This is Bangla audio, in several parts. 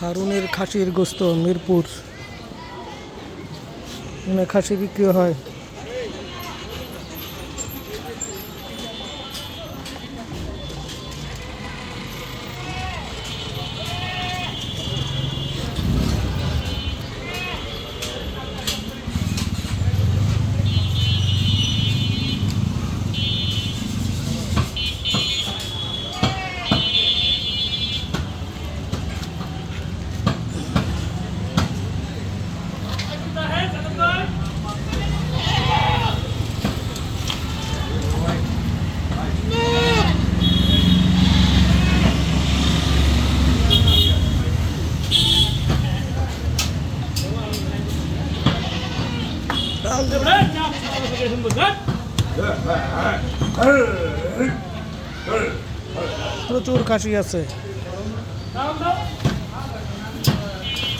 হারুনের খাসির গোস্ত মিরপুর। খাসি বিক্রি হয়। প্রচুর খাসি আছে।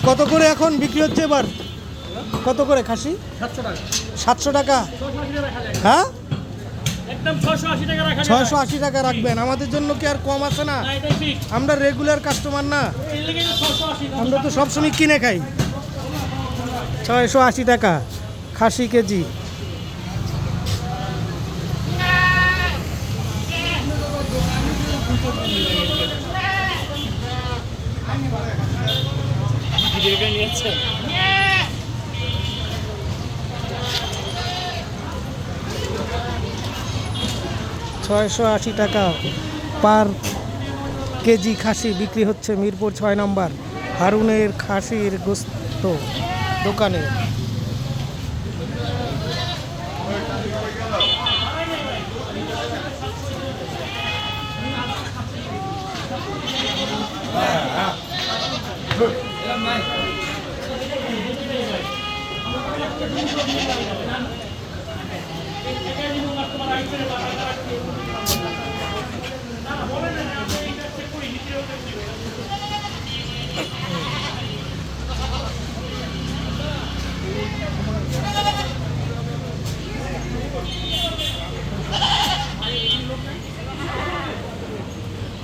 কত করে এখন বিক্রি হচ্ছে এবার? কত করে খাসি? সাতশো টাকা। হ্যাঁ? ছয়শো আশি টাকা রাখবেন। আমাদের জন্য কি আর কম আছে না? আমরা রেগুলার কাস্টমার না। আমরা তো সবসময় কিনে খাই। ছয়শো আশি টাকা। খাসি কেজি। ছয়শো আশি টাকা পার কেজি খাসি বিক্রি হচ্ছে মিরপুর ছয় নম্বর, হারুনের খাসির গোস্ত দোকানে। Thank you.